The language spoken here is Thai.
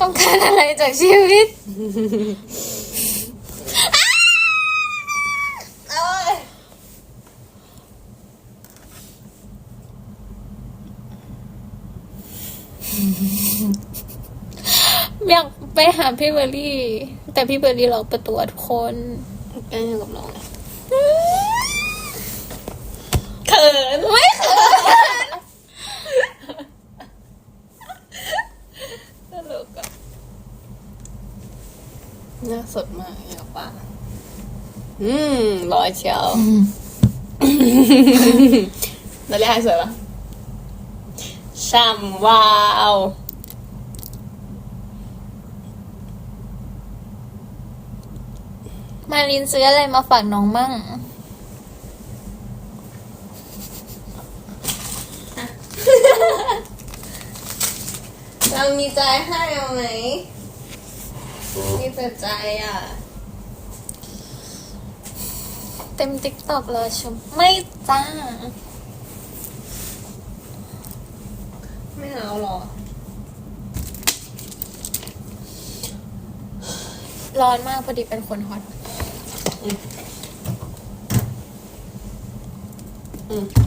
ต้องการอะไรจากชีวิตเอ้ยอยากไปหาพี่เบอร์รี่ แต่พี่เบอร์รี่ล็อกประตูอะทุกคนแกอยู่กับน้องไงเขินไม่เขินตลกอะ หน้าสดมากอยากปะอืมร้อยเชียวแล้วเรียกให้สวยปะช่ำว้าวมาลินซื้ออะไรมาฝากน้องมั่ง เรามีใจให้เอาไหม มีแต่ใจอะ เต็มติ๊กตอกเลยชม ไม่จ้า ไม่เอาหรอ ร้อนมากพอดีเป็นคนฮอต อืม